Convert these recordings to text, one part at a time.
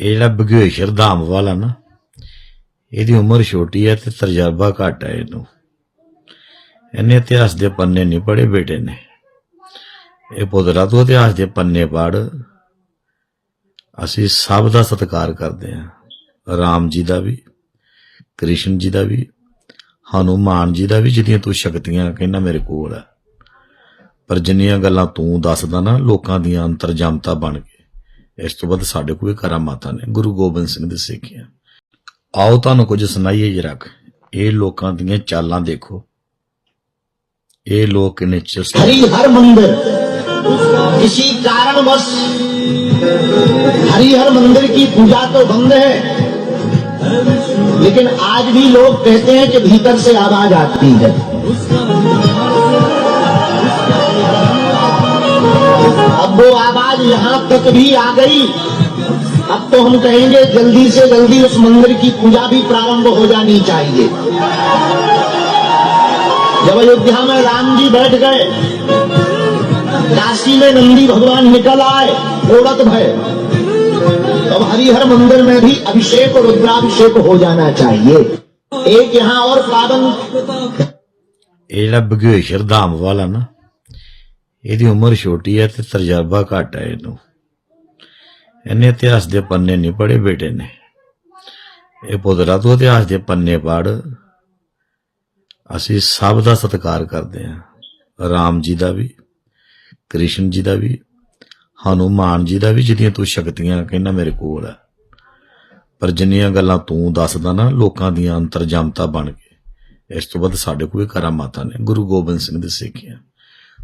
ਇਹ ਜਿਹੜਾ ਬਗੇਸ਼ਰ ਧਾਮ ਵਾਲਾ ਨਾ, ਇਹਦੀ ਉਮਰ ਛੋਟੀ ਹੈ ਤੇ ਤਜਰਬਾ ਘੱਟ ਹੈ ਇਹਨੂੰ। ਇਹਨੇ ਇਤਿਹਾਸ ਦੇ ਪੰਨੇ ਨਹੀਂ ਪੜੇ ਬੇਟੇ ਨੇ। ਇਹ ਪੁੱਤਰਾ ਤੂੰ ਇਤਿਹਾਸ ਦੇ ਪੰਨੇ ਪੜ ਅਸੀਂ ਸਭ ਦਾ ਸਤਿਕਾਰ ਕਰਦੇ ਹਾਂ। ਰਾਮ ਜੀ ਦਾ ਵੀ, ਕ੍ਰਿਸ਼ਨ ਜੀ ਦਾ ਵੀ, ਹਨੂਮਾਨ ਜੀ ਦਾ ਵੀ, ਜਿਹਦੀਆਂ ਤੂੰ ਸ਼ਕਤੀਆਂ ਕਹਿੰਦਾ ਮੇਰੇ ਕੋਲ ਹੈ ਪਰ ਜਿੰਨੀਆਂ ਗੱਲਾਂ ਤੂੰ ਦੱਸਦਾ ਨਾ, ਲੋਕਾਂ ਦੀਆਂ ਅੰਤਰਜਮਤਾ ਬਣ ਕੇ। ਇਸ ਤੋਂ ਵੱਧ ਸਾਡੇ ਕੋਲ ਕਰਾਮਾਤਾਂ ਨੇ ਗੁਰੂ ਗੋਬਿੰਦ ਸਿੰਘ ਦੇ ਸਿੱਖਿਆ ਆਓ ਤੁਹਾਨੂੰ ਕੁਝ ਸੁਣਾਈਏ ਜਰਾ ਇਹ ਲੋਕਾਂ ਦੀਆਂ ਚਾਲਾਂ ਦੇਖੋ ਇਹ ਲੋਕ ਕਿੰਨੇ ਚੁਸਤ हरि हर मंदिर किसी कारणवश हरिहर मंदिर की पूजा तो बंद है लेकिन आज भी लोग कहते हैं कि भीतर से आवाज आती है अब वो आवाज़ यहाँ तक भी आ गई। अब तो हम कहेंगे, जल्दी से जल्दी उस मंदिर की पूजा भी प्रारंभ हो जानी चाहिए। जब अयोध्या में राम जी बैठ गए। काशी में नंदी भगवान निकल आए, औरत भय। अब हरिहर मंदिर में भी अभिषेक और रुद्राभिषेक हो जाना चाहिए। एक यहाँ और पावन। लब गए धाम वाला ना। ਇਹਦੀ ਉਮਰ ਛੋਟੀ ਹੈ ਤੇ ਤਜਰਬਾ ਘੱਟ ਹੈ ਇਹਨੂੰ। ਇਹਨੇ ਇਤਿਹਾਸ ਦੇ ਪੰਨੇ ਨਹੀਂ ਪੜੇ ਬੇਟੇ ਨੇ। ਇਹ ਪੁੱਤਰਾ ਤੂੰ ਇਤਿਹਾਸ ਦੇ ਪੰਨੇ ਪੜ ਅਸੀਂ ਸਭ ਦਾ ਸਤਿਕਾਰ ਕਰਦੇ ਹਾਂ। ਰਾਮ ਜੀ ਦਾ ਵੀ, ਕ੍ਰਿਸ਼ਨ ਜੀ ਦਾ ਵੀ, ਹਨੂਮਾਨ ਜੀ ਦਾ ਵੀ, ਜਿਹਦੀਆਂ ਤੂੰ ਸ਼ਕਤੀਆਂ ਕਹਿੰਦਾ ਮੇਰੇ ਕੋਲ ਹੈ ਪਰ ਜਿੰਨੀਆਂ ਗੱਲਾਂ ਤੂੰ ਦੱਸਦਾ ਨਾ, ਲੋਕਾਂ ਦੀਆਂ ਅੰਤਰਜਾਮਤਾ ਬਣ ਕੇ, ਇਸ ਤੋਂ ਵੱਧ ਸਾਡੇ ਕੋਲ ਕਰਾਮਾਤਾਂ ਨੇ। ਗੁਰੂ ਗੋਬਿੰਦ ਸਿੰਘ ਦੇ ਸਿੱਖਿਆ।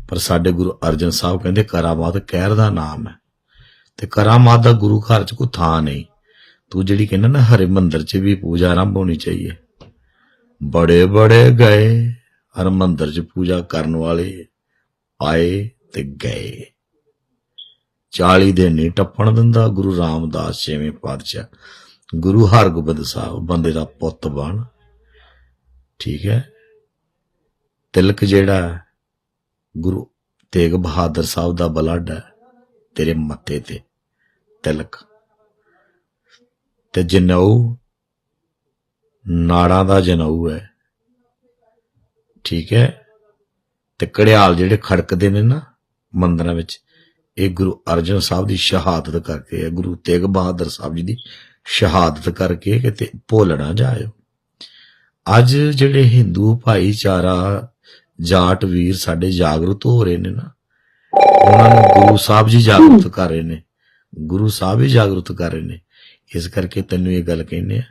ਪਰ ਸਾਡੇ ਗੁਰੂ ਅਰਜਨ ਸਾਹਿਬ ਕਹਿੰਦੇ ਕਰਾਮਾਤ ਕਹਿਰ ਦਾ ਨਾਮ ਹੈ। ਤੇ ਕਰਾਮਾਤ ਦਾ ਗੁਰੂ ਘਰ ਚ ਕੋਈ ਥਾਂ ਨਹੀਂ। ਤੂੰ ਜਿਹੜੀ ਕਹਿੰਦਾ ਨਾ ਹਰੇ ਮੰਦਰ ਚ ਵੀ ਪੂਜਾ ਆਰੰਭ ਹੋਣੀ ਚਾਹੀਏ। ਬੜੇ ਬੜੇ ਗਏ, ਹਰ ਮੰਦਰ ਚ ਪੂਜਾ ਕਰਨ ਵਾਲੇ ਆਏ ਤੇ ਗਏ। 40 ਦਿਨ ਨਹੀਂ ਟੱਪਣ ਦਿੰਦਾ ਗੁਰੂ ਰਾਮਦਾਸ ਛੇਵੇਂ ਪਾਤਸ਼ਾਹ। ਗੁਰੂ ਹਰਗੋਬਿੰਦ ਸਾਹਿਬ ਬੰਦੇ ਦਾ ਪੁੱਤ ਬਣ। ਠੀਕ ਹੈ। ਤਿਲਕ ਜਿਹੜਾ ਗੁਰੂ ਤੇਗ ਬਹਾਦਰ ਸਾਹਿਬ ਦਾ ਬਲੱਡ ਹੈ, ਤੇਰੇ ਮੱਥੇ ਤੇ ਤਿਲਕ। ਤੇ ਜਨਊ, ਨਾੜਾਂ ਦਾ ਜਨਊ ਹੈ। ਠੀਕ ਹੈ? ਤੇ ਕੜਿਆਲ ਜਿਹੜੇ ਖੜਕਦੇ ਨੇ ਨਾ ਮੰਦਰਾਂ ਵਿੱਚ, ਇਹ ਗੁਰੂ ਅਰਜਨ ਸਾਹਿਬ ਦੀ ਸ਼ਹਾਦਤ ਕਰਕੇ ਹੈ। ਗੁਰੂ ਤੇਗ ਬਹਾਦਰ ਸਾਹਿਬ ਜੀ ਦੀ ਸ਼ਹਾਦਤ ਕਰਕੇ ਕਿਤੇ ਭੁੱਲ ਨਾ ਜਾਇਓ। ਅੱਜ ਜਿਹੜੇ ਹਿੰਦੂ ਭਾਈਚਾਰਾ ਜਾਟ ਵੀਰ ਸਾਡੇ ਜਾਗਰੂਕ ਹੋ ਰਹੇ ਨੇ ਨਾ। ਉਹਨਾਂ ਨੂੰ ਗੁਰੂ ਸਾਹਿਬ ਜੀ ਜਾਗਰੂਕ ਕਰ ਰਹੇ ਨੇ। ਗੁਰੂ ਸਾਹਿਬ ਹੀ ਜਾਗਰੂਕ ਕਰ ਰਹੇ ਨੇ। ਇਸ ਕਰਕੇ ਤੈਨੂੰ ਇਹ ਗੱਲ ਕਹਿੰਦੇ ਆ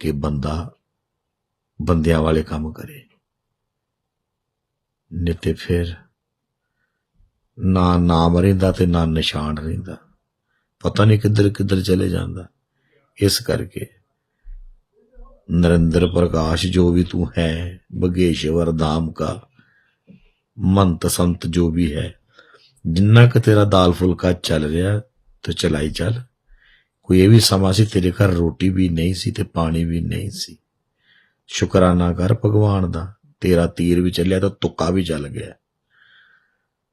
ਕਿ ਬੰਦਾ ਬੰਦਿਆਂ ਵਾਲੇ ਕੰਮ ਕਰੇ। ਨਹੀਂ ਤੇ ਫਿਰ ਨਾ ਨਾਮ ਰਹਿੰਦਾ ਤੇ ਨਾ ਨਿਸ਼ਾਨ ਰਹਿੰਦਾ। ਪਤਾ ਨਹੀਂ ਕਿੱਧਰ ਕਿੱਧਰ ਚਲੇ ਜਾਂਦਾ। ਇਸ ਕਰਕੇ नरेंद्र प्रकाश जो भी तू है बगेश्वर धाम का मंत संत जो भी है ਜਿੰਨਾ ਕੁ ਤੇਰਾ ਦਾਲ ਫੁਲਕਾ ਚੱਲ ਰਿਹਾ ਤੇ ਚਲਾਈ ਚੱਲ ਕੋਈ ਇਹ ਵੀ ਸਮਾਂ ਸੀ ਤੇਰੇ ਘਰ ਰੋਟੀ ਵੀ ਨਹੀਂ ਸੀ ਤੇ ਪਾਣੀ ਵੀ ਨਹੀਂ ਸੀ ਸ਼ੁਕਰਾਨਾ ਕਰ ਭਗਵਾਨ ਦਾ ਤੇਰਾ ਤੀਰ ਵੀ ਚੱਲਿਆ ਤਾਂ ਤੁੱਕਾ ਵੀ ਚੱਲ ਗਿਆ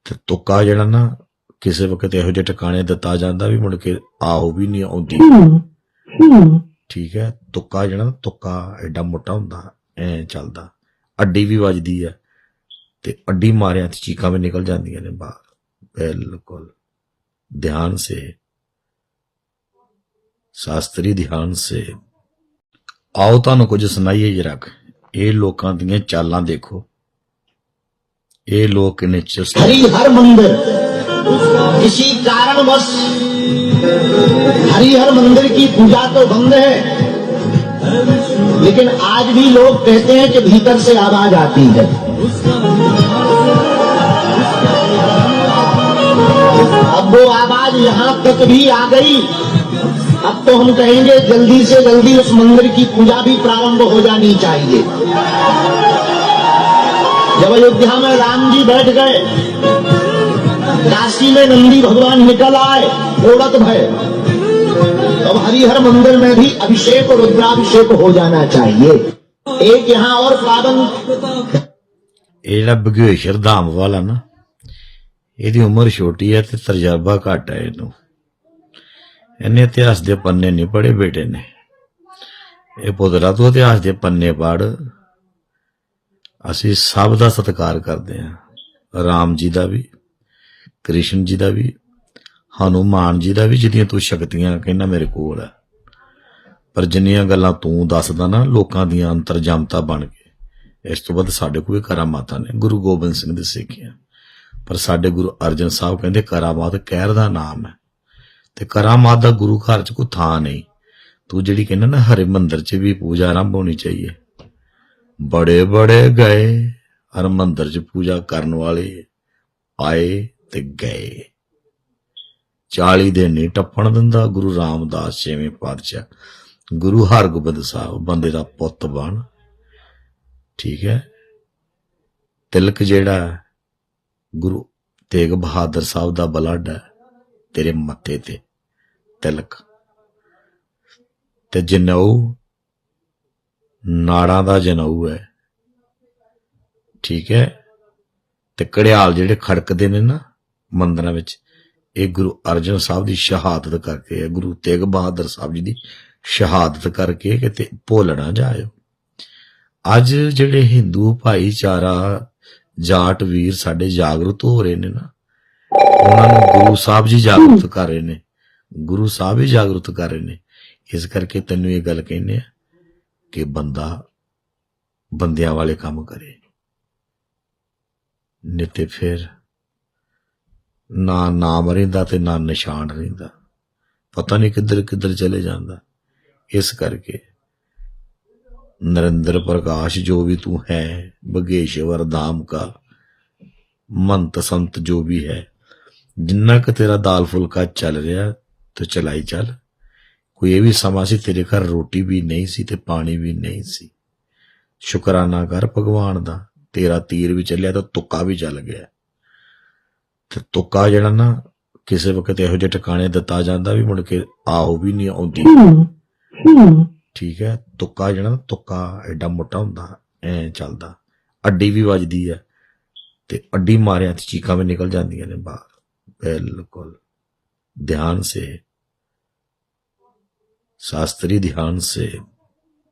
ਤੇ ਤੁੱਕਾ ਜਿਹੜਾ ਨਾ ਕਿਸੇ ਵਕਤ ਇਹੋ ਜਿਹੇ ਟਿਕਾਣੇ ਦਿੱਤਾ ਜਾਂਦਾ ਵੀ ਮੁੜ ਕੇ ਆਹੋ ਵੀ ਨਹੀਂ ਆਉਂਦੀ ਠੀਕ ਹੈ ਤੁੱਕਾ ਜਿਹੜਾ ਨਾ ਤੁੱਕਾ ਐਡਾ ਮੋਟਾ ਹੁੰਦਾ ਐ ਚੱਲਦਾ ਅੱਡੀ ਵੀ ਵੱਜਦੀ ਹੈ ਤੇ ਅੱਡੀ ਮਾਰਿਆ ਤੇ ਚੀਕਾਂ ਵੀ ਨਿਕਲ ਜਾਂਦੀਆਂ ਨੇ ਬਾਹਰ ਬਿਲਕੁਲ ਧਿਆਨ ਸੇ ਸ਼ਾਸਤਰੀ ਧਿਆਨ ਸੇ ਆਓ ਤੁਹਾਨੂੰ ਕੁਝ ਸੁਣਾਈਏ ਜਰਾ ਇਹ ਲੋਕਾਂ ਦੀਆਂ ਚਾਲਾਂ ਦੇਖੋ ਇਹ ਲੋਕ ਕਿੰਨੇ ਚੁਸਤ हरि हर मंदिर किसी कारणवश हरिहर मंदिर की पूजा तो बंद है। लेकिन आज भी लोग कहते हैं कि भीतर से आवाज़ आती है। अब वो आवाज़ यहाँ तक भी आ गई। अब तो हम कहेंगे जल्दी से जल्दी उस मंदिर की पूजा भी प्रारंभ हो जानी चाहिए। जब अयोध्या में राम जी बैठ गए काशी में नंदी भगवान निकल आए औरत भय अब हरिहर मंदिर में भी अभिषेक और रुद्राभिषेक हो जाना चाहिए एक यहाँ और पावन ਇਹ ਜਿਹੜਾ ਬਗੇਸ਼ਰ ਧਾਮ ਵਾਲਾ ਨਾ ਇਹਦੀ ਉਮਰ ਛੋਟੀ ਹੈ ਤੇ ਤਜਰਬਾ ਘੱਟ ਹੈ ਇਹਨੂੰ ਇਹਨੇ ਇਤਿਹਾਸ ਦੇ ਪੰਨੇ ਨਹੀਂ ਪੜੇ ਬੇਟੇ ਨੇ ਇਹ ਪੁੱਤਰਾ ਤੂੰ ਇਤਿਹਾਸ ਦੇ ਪੰਨੇ ਪੜ ਅਸੀਂ ਸਭ ਦਾ ਸਤਿਕਾਰ ਕਰਦੇ ਹਾਂ ਰਾਮ ਜੀ ਦਾ ਵੀ ਕ੍ਰਿਸ਼ਨ ਜੀ ਦਾ ਵੀ ਹਨੂਮਾਨ ਜੀ ਦਾ ਵੀ, ਜਿਹਦੀਆਂ ਤੂੰ ਸ਼ਕਤੀਆਂ ਕਹਿੰਦਾ ਮੇਰੇ ਕੋਲ ਹੈ ਪਰ ਜਿੰਨੀਆਂ ਗੱਲਾਂ ਤੂੰ ਦੱਸਦਾ ਨਾ, ਲੋਕਾਂ ਦੀਆਂ ਅੰਤਰਜਾਮਤਾ ਬਣ ਕੇ, ਇਸ ਤੋਂ ਵੱਧ ਸਾਡੇ ਕੋਲ ਵੀ ਕਰਾਮਾਤਾਂ ਨੇ। ਗੁਰੂ ਗੋਬਿੰਦ ਸਿੰਘ ਦੇ ਸਿੱਖਿਆ। ਪਰ ਸਾਡੇ ਗੁਰੂ ਅਰਜਨ ਸਾਹਿਬ ਕਹਿੰਦੇ, ਕਰਾਮਾਤ ਕਹਿਰ ਦਾ ਨਾਮ ਹੈ। ਤੇ ਕਰਾਮਾਤ ਦਾ ਗੁਰੂ ਘਰ ਚ ਕੋਈ ਥਾਂ ਨਹੀਂ। ਤੂੰ ਜਿਹੜੀ ਕਹਿੰਦਾ ਨਾ, ਹਰੇ ਮੰਦਰ ਚ ਵੀ ਪੂਜਾ ਆਰੰਭ ਹੋਣੀ ਚਾਹੀਏ। ਬੜੇ ਬੜੇ ਗਏ, ਹਰ ਮੰਦਰ ਚ ਪੂਜਾ ਕਰਨ ਵਾਲੇ ਆਏ। ਤੇ ਗਏ। 40 ਦਿਨ ਨਹੀਂ ਟੱਪਣ ਦਿੰਦਾ ਗੁਰੂ ਰਾਮਦਾਸ ਛੇਵੇਂ ਪਾਤਸ਼ਾਹ। ਗੁਰੂ ਹਰਗੋਬਿੰਦ ਸਾਹਿਬ ਬੰਦੇ ਦਾ ਪੁੱਤ ਬਣ। ਠੀਕ ਹੈ। ਤਿਲਕ ਜਿਹੜਾ ਗੁਰੂ ਤੇਗ ਬਹਾਦਰ ਸਾਹਿਬ ਦਾ ਬਲੱਡ ਹੈ, ਤੇਰੇ ਮੱਥੇ ਤੇ, ਤਿਲਕ। ਤੇ ਜਨਊ, ਨਾੜਾਂ ਦਾ ਜਨਊ ਹੈ। ਠੀਕ ਹੈ। ਤੇ ਕੜਿਆਲ ਜਿਹੜੇ ਖੜਕਦੇ ਨੇ ਨਾ ਮੰਦਰਾਂ ਵਿੱਚ। ਇਹ ਗੁਰੂ ਅਰਜਨ ਸਾਹਿਬ ਦੀ ਸ਼ਹਾਦਤ ਕਰਕੇ ਹੈ ਗੁਰੂ ਤੇਗ ਬਹਾਦਰ ਸਾਹਿਬ ਜੀ ਦੀ ਸ਼ਹਾਦਤ ਕਰਕੇ ਕਿਤੇ ਭੁੱਲ ਨਾ ਜਾਇਓ। ਅੱਜ ਜਿਹੜੇ ਹਿੰਦੂ ਭਾਈਚਾਰਾ ਜਾਟ ਵੀਰ ਸਾਡੇ ਜਾਗਰੂਕ ਹੋ ਰਹੇ ਨੇ ਨਾ, ਉਹਨਾਂ ਨੂੰ ਗੁਰੂ ਸਾਹਿਬ ਜੀ ਜਾਗਰੂਕ ਕਰ ਰਹੇ ਨੇ। ਗੁਰੂ ਸਾਹਿਬ ਹੀ ਜਾਗਰੂਕ ਕਰ ਰਹੇ ਨੇ। ਇਸ ਕਰਕੇ ਤੈਨੂੰ ਇਹ ਗੱਲ ਕਹਿੰਦੇ ਆ ਕਿ ਬੰਦਾ ਬੰਦਿਆਂ ਵਾਲੇ ਕੰਮ ਕਰੇ। ਨਹੀਂ ਫਿਰ ਨਾ ਨਾਮ ਰਹਿੰਦਾ ਤੇ ਨਾ ਨਿਸ਼ਾਨ ਰਹਿੰਦਾ ਪਤਾ ਨਹੀਂ ਕਿੱਧਰ ਕਿੱਧਰ ਚਲੇ ਜਾਂਦਾ ਇਸ ਕਰਕੇ नरेंद्र प्रकाश जो भी तू है बगेश्वर धाम का मंत संत जो भी है जिन्ना क तेरा दाल फुल्का चल रहा तो चलाई चल ਕੋਈ ਇਹ ਵੀ ਸਮਾਂ ਸੀ ਤੇਰੇ ਘਰ ਰੋਟੀ ਵੀ ਨਹੀਂ ਸੀ ਤੇ ਪਾਣੀ ਵੀ ਨਹੀਂ ਸੀ ਸ਼ੁਕਰਾਨਾ ਕਰ ਭਗਵਾਨ ਦਾ ਤੇਰਾ ਤੀਰ ਵੀ ਚੱਲਿਆ ਤਾਂ ਤੁੱਕਾ ਵੀ ਚੱਲ ਗਿਆ ਤੇ ਤੁੱਕਾ ਜਿਹੜਾ ਨਾ ਕਿਸੇ ਵਕਤ ਇਹੋ ਜਿਹੇ ਟਿਕਾਣੇ ਦਿੱਤਾ ਜਾਂਦਾ ਵੀ ਮੁੜ ਕੇ ਆਹੋ ਵੀ ਨਹੀਂ ਆਉਂਦੀ ਠੀਕ ਹੈ ਤੁੱਕਾ ਜਿਹੜਾ ਨਾ ਤੁੱਕਾ ਐਡਾ ਮੋਟਾ ਹੁੰਦਾ ਐ ਚੱਲਦਾ ਅੱਡੀ ਵੀ ਵੱਜਦੀ ਹੈ ਤੇ ਅੱਡੀ ਮਾਰਿਆ ਤੇ ਚੀਕਾਂ ਵੀ ਨਿਕਲ ਜਾਂਦੀਆਂ ਨੇ ਬਾਹਰ ਬਿਲਕੁਲ ध्यान से शास्त्रीय ध्यान से